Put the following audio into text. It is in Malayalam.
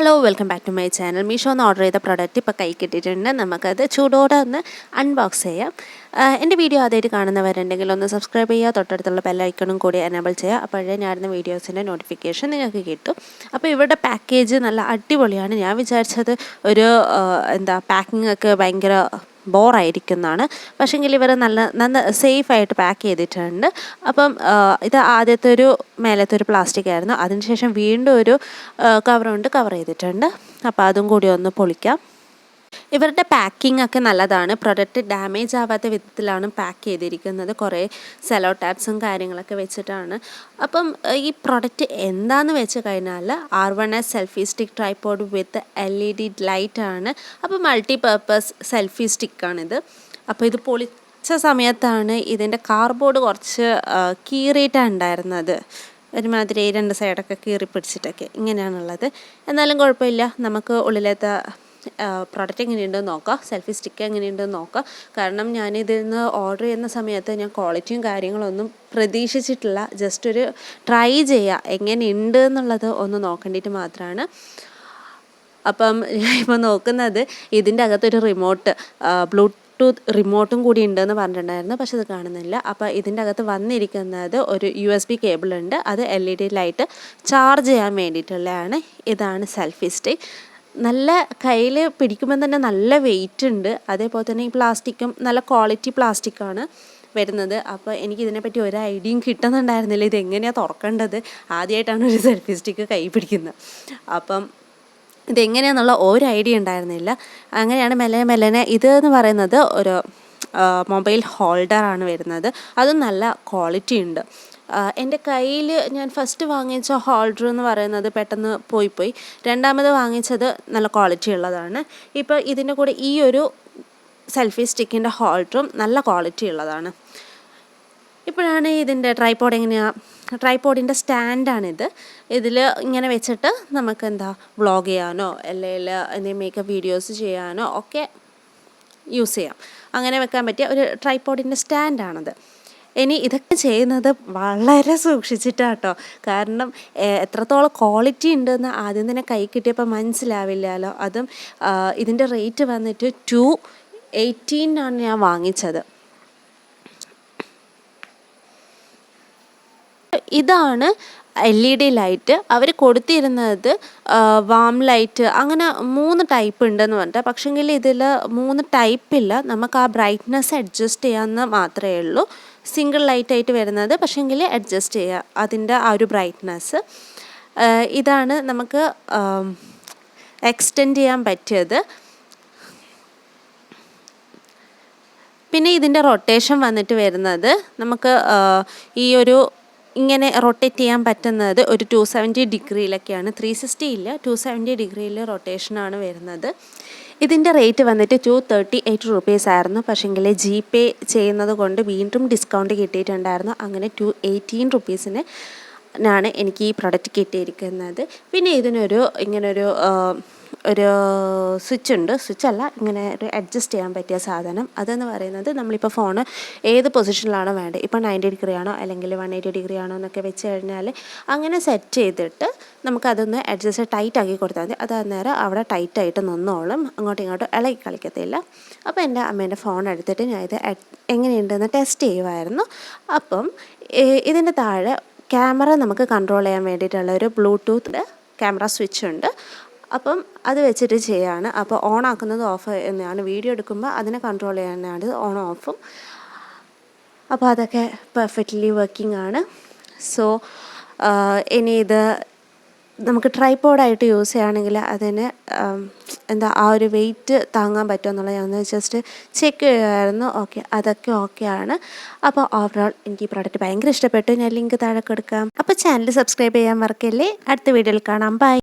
Hello welcome back to my channel Meesho എന്ന് ഓർഡർ ചെയ്ത പ്രോഡക്റ്റ് ഇപ്പോൾ കൈ കിട്ടിയിട്ടുണ്ട്. നമുക്കത് ചൂടോടെ ഒന്ന് അൺബോക്സ് ചെയ്യാം. എന്റെ വീഡിയോ ആദ്യമായിട്ട് കാണുന്നവരുണ്ടെങ്കിൽ ഒന്ന് സബ്സ്ക്രൈബ് ചെയ്യുക. തൊട്ടടുത്തുള്ള ബെല്ലൈക്കണും കൂടി എനേബിൾ ചെയ്യുക. അപ്പോഴേ ഞാനിരുന്ന വീഡിയോസിന്റെ നോട്ടിഫിക്കേഷൻ നിങ്ങൾക്ക് കിട്ടും. അപ്പോൾ ഇവരുടെ പാക്കേജ് നല്ല അടിപൊളിയാണ്. ഞാൻ വിചാരിച്ചത് ഒരു എന്താ പാക്കിംഗ് ഒക്കെ ഭയങ്കര ബോറായിരിക്കുന്നതാണ്. പക്ഷേങ്കിൽ ഇവർ നല്ല നന്ന സേഫായിട്ട് പാക്ക് ചെയ്തിട്ടുണ്ട്. അപ്പം ഇത് ആദ്യത്തെ ഒരു മേലത്തെ ഒരു പ്ലാസ്റ്റിക് ആയിരുന്നു. അതിനുശേഷം വീണ്ടും ഒരു കവർ കൊണ്ട് കവർ ചെയ്തിട്ടുണ്ട്. അപ്പോൾ അതും കൂടി ഒന്ന് പൊളിക്കാം. ഇവരുടെ പാക്കിംഗ് ഒക്കെ നല്ലതാണ്. പ്രൊഡക്റ്റ് ഡാമേജ് ആവാത്ത വിധത്തിലാണ് പാക്ക് ചെയ്തിരിക്കുന്നത്. കുറേ സെലോ ടാപ്സും കാര്യങ്ങളൊക്കെ വെച്ചിട്ടാണ്. അപ്പം ഈ പ്രൊഡക്റ്റ് എന്താണെന്ന് വെച്ച് കഴിഞ്ഞാൽ R one S selfie stick tripod with L E D light ആണ്. അപ്പോൾ മൾട്ടി പർപ്പസ് സെൽഫി സ്റ്റിക്കാണിത് അപ്പോൾ ഇത് പൊളിച്ച സമയത്താണ് ഇതിന്റെ കാർബോർഡ് കുറച്ച് കീറിയിട്ടാണ് ഉണ്ടായിരുന്നത്. ഒരുമാതിരി രണ്ട് സൈഡൊക്കെ കീറി പിടിച്ചിട്ടൊക്കെ ഇങ്ങനെയാണുള്ളത്. എന്നാലും കുഴപ്പമില്ല. നമുക്ക് ഉള്ളിലത്തെ പ്രോഡക്റ്റ് എങ്ങനെയുണ്ടെന്ന് നോക്കാം. സെൽഫി സ്റ്റിക്ക് എങ്ങനെയുണ്ടെന്ന് നോക്കാം. കാരണം ഞാനിതിൽ നിന്ന് ഓർഡർ ചെയ്യുന്ന സമയത്ത് ഞാൻ ക്വാളിറ്റിയും കാര്യങ്ങളൊന്നും പ്രതീക്ഷിച്ചിട്ടില്ല. ജസ്റ്റ് ഒരു ട്രൈ ചെയ്യുക എങ്ങനെയുണ്ട് എന്നുള്ളത് ഒന്ന് നോക്കേണ്ടിയിട്ട് മാത്രമാണ് അപ്പം ഞാൻ ഇപ്പോൾ നോക്കുന്നത് ഇതിന്റെ അകത്തൊരു റിമോട്ട് ബ്ലൂടൂത്ത് റിമോട്ടും കൂടി ഉണ്ടെന്ന് പറഞ്ഞിട്ടുണ്ടായിരുന്നു. പക്ഷെ അത് കാണുന്നില്ല. അപ്പോൾ ഇതിന്റെ അകത്ത് വന്നിരിക്കുന്നത് ഒരു യു എസ് ബി കേബിൾ ഉണ്ട്. അത് L E D light charge ചെയ്യാൻ വേണ്ടിയിട്ടുള്ളതാണ്. ഇതാണ് സെൽഫി സ്റ്റിക്ക് നല്ല കയ്യിൽ പിടിക്കുമ്പോൾ തന്നെ നല്ല വെയിറ്റ് ഉണ്ട്. അതേപോലെ തന്നെ ഈ പ്ലാസ്റ്റിക്കും നല്ല ക്വാളിറ്റി പ്ലാസ്റ്റിക്കാണ് വരുന്നത്. അപ്പോൾ എനിക്ക് ഇതിനെപ്പറ്റി ഒരു ഐഡിയയും കിട്ടുന്നുണ്ടായിരുന്നില്ല. ഇത് എങ്ങനെയാണ് തുറക്കേണ്ടത്? ആദ്യമായിട്ടാണ് ഒരു സെൽഫി സ്റ്റിക്ക് കൈ പിടിക്കുന്നത്. അപ്പം ഇതെങ്ങനെയാണെന്നുള്ള ഒരു ഐഡിയ ഉണ്ടായിരുന്നില്ല. അങ്ങനെയാണ് മെല്ലെ മെല്ലനെ ഇത് എന്ന് പറയുന്നത് ഒരു മൊബൈൽ ഹോൾഡറാണ് വരുന്നത്. അതും നല്ല ക്വാളിറ്റി ഉണ്ട്. എന്റെ കയ്യിൽ ഞാൻ ഫസ്റ്റ് വാങ്ങിച്ച ഹോൾഡർ എന്ന് പറയുന്നത് പെട്ടെന്ന് പോയി പോയി രണ്ടാമത് വാങ്ങിച്ചത് നല്ല ക്വാളിറ്റി ഉള്ളതാണ്. ഇപ്പോൾ ഇതിന്റെ കൂടെ ഈ ഒരു സെൽഫി സ്റ്റിക്കിന്റെ ഹോൾഡറും നല്ല ക്വാളിറ്റി ഉള്ളതാണ്. ഇപ്പോഴാണ് ഇതിന്റെ ട്രൈപോഡ് എങ്ങനെയാണ് ട്രൈപോഡിന്റെ സ്റ്റാൻഡാണിത് ഇതിൽ ഇങ്ങനെ വെച്ചിട്ട് നമുക്ക് എന്താ വ്ളോഗ് ചെയ്യാനോ അല്ലെങ്കിൽ എന്തെങ്കിലും മേക്കപ്പ് വീഡിയോസ് ചെയ്യാനോ ഒക്കെ യൂസ് ചെയ്യാം. അങ്ങനെ വെക്കാൻ പറ്റിയ ഒരു ട്രൈപോഡിന്റെ സ്റ്റാൻഡാണത് ഇനി ഇതൊക്കെ ചെയ്യുന്നത് വളരെ സൂക്ഷിച്ചിട്ടാട്ടോ. കാരണം എത്രത്തോളം ക്വാളിറ്റി ഉണ്ടെന്ന് ആദ്യം തന്നെ കൈ കിട്ടിയപ്പോൾ മനസ്സിലാവില്ലല്ലോ. അതും ഇതിന്റെ റേറ്റ് വന്നിട്ട് ടു എയ്റ്റീനാണ് ഞാൻ വാങ്ങിച്ചത്. ഇതാണ് എൽ ഇ ഡി ലൈറ്റ് അവർ കൊടുത്തിരുന്നത് വാം ലൈറ്റ് അങ്ങനെ മൂന്ന് ടൈപ്പ് ഉണ്ടെന്ന് പറഞ്ഞിട്ട്. പക്ഷെങ്കിൽ ഇതിൽ മൂന്ന് ടൈപ്പില്ല നമുക്ക് ആ ബ്രൈറ്റ്നെസ് അഡ്ജസ്റ്റ് ചെയ്യാമെന്ന് മാത്രമേ ഉള്ളൂ. സിംഗിൾ ലൈറ്റ് ആയിട്ട് വരുന്നത്. പക്ഷെങ്കിൽ അഡ്ജസ്റ്റ് ചെയ്യുക അതിന്റെ ആ ഒരു ബ്രൈറ്റ്നെസ് ഇതാണ് നമുക്ക് എക്സ്റ്റെൻഡ് ചെയ്യാൻ പറ്റിയത്. പിന്നെ ഇതിന്റെ റൊട്ടേഷൻ വന്നിട്ട് വരുന്നത് നമുക്ക് ഈ ഒരു ഇങ്ങനെ റൊട്ടേറ്റ് ചെയ്യാൻ പറ്റുന്നത് ഒരു ടു സെവന്റി ഡിഗ്രിയിലൊക്കെയാണ്. ത്രീ സിക്സ്റ്റി ഇല്ല ടു സെവന്റി ഡിഗ്രിയിൽ റൊട്ടേഷനാണ് വരുന്നത്. ഇതിന്റെ റേറ്റ് വന്നിട്ട് ടു തേർട്ടി എയ്റ്റ് റുപ്പീസ് ആയിരുന്നു. പക്ഷേങ്കിൽ ജി പേ ചെയ്യുന്നത് കൊണ്ട് വീണ്ടും ഡിസ്കൗണ്ട് കിട്ടിയിട്ടുണ്ടായിരുന്നു. അങ്ങനെ ടു എയ്റ്റീൻ റുപ്പീസിന് ാണ് എനിക്ക് ഈ പ്രൊഡക്റ്റ് കിട്ടിയിരിക്കുന്നത്. പിന്നെ ഇതിനൊരു ഇങ്ങനൊരു ഒരു സ്വിച്ച് ഉണ്ട്. സ്വിച്ച് അല്ല ഇങ്ങനെ ഒരു അഡ്ജസ്റ്റ് ചെയ്യാൻ പറ്റിയ സാധനം. അതെന്ന് പറയുന്നത് നമ്മളിപ്പോൾ ഫോൺ ഏത് പൊസിഷനിലാണോ വേണ്ടത് ഇപ്പോൾ നയന്റി ഡിഗ്രി ആണോ? അല്ലെങ്കിൽ വൺ എയ്റ്റി ഡിഗ്രി ആണോ എന്നൊക്കെ വെച്ച് കഴിഞ്ഞാൽ അങ്ങനെ സെറ്റ് ചെയ്തിട്ട് നമുക്കതൊന്ന് അഡ്ജസ്റ്റ് ടൈറ്റ് ആക്കി കൊടുത്താൽ മതി. അത് അന്നേരം അവിടെ ടൈറ്റായിട്ട് നിന്നോളും. അങ്ങോട്ടും ഇങ്ങോട്ടും ഇളകി കളിക്കത്തില്ല. അപ്പോൾ എന്റെ അമ്മേന്റെ ഫോൺ എടുത്തിട്ട് ഞാൻ ഇത് എങ്ങനെയുണ്ടെന്ന് ടെസ്റ്റ് ചെയ്യുമായിരുന്നു അപ്പം ഇതിന്റെ താഴെ ക്യാമറ നമുക്ക് കൺട്രോൾ ചെയ്യാൻ വേണ്ടിയിട്ടുള്ള ഒരു ബ്ലൂടൂത്ത് ക്യാമറ സ്വിച്ച് ഉണ്ട്. അപ്പം അത് വെച്ചിട്ട് ചെയ്യാണ്. അപ്പോൾ ഓൺ ആക്കുന്നത് ഓഫ് എന്നാണ് വീഡിയോ എടുക്കുമ്പോൾ അതിനെ കൺട്രോൾ ചെയ്യാനാണ് ഓൺ ഓഫും അപ്പോൾ അതൊക്കെ പെർഫെക്റ്റ്ലി വർക്കിംഗ് ആണ്. സോ ഇനി ഇത് നമുക്ക് ട്രൈപ്പോഡായിട്ട് യൂസ് ചെയ്യുകയാണെങ്കിൽ അതിന് എന്താ ആ ഒരു വെയിറ്റ് താങ്ങാൻ പറ്റുമോ എന്നുള്ളത് ഞാൻ ജസ്റ്റ് ചെക്ക് ചെയ്യുമായിരുന്നു ഓക്കെ അതൊക്കെ ഓക്കെ ആണ്. അപ്പോൾ ഓവറോൾ എനിക്ക് ഈ പ്രോഡക്റ്റ് ഭയങ്കര ഇഷ്ടപ്പെട്ടു. ഞാൻ ലിങ്ക് താഴെ കൊടുക്കാം. അപ്പോൾ ചാനൽ സബ്സ്ക്രൈബ് ചെയ്യാൻ മറക്കല്ലേ? അടുത്ത വീഡിയോയിൽ കാണാം. ബൈ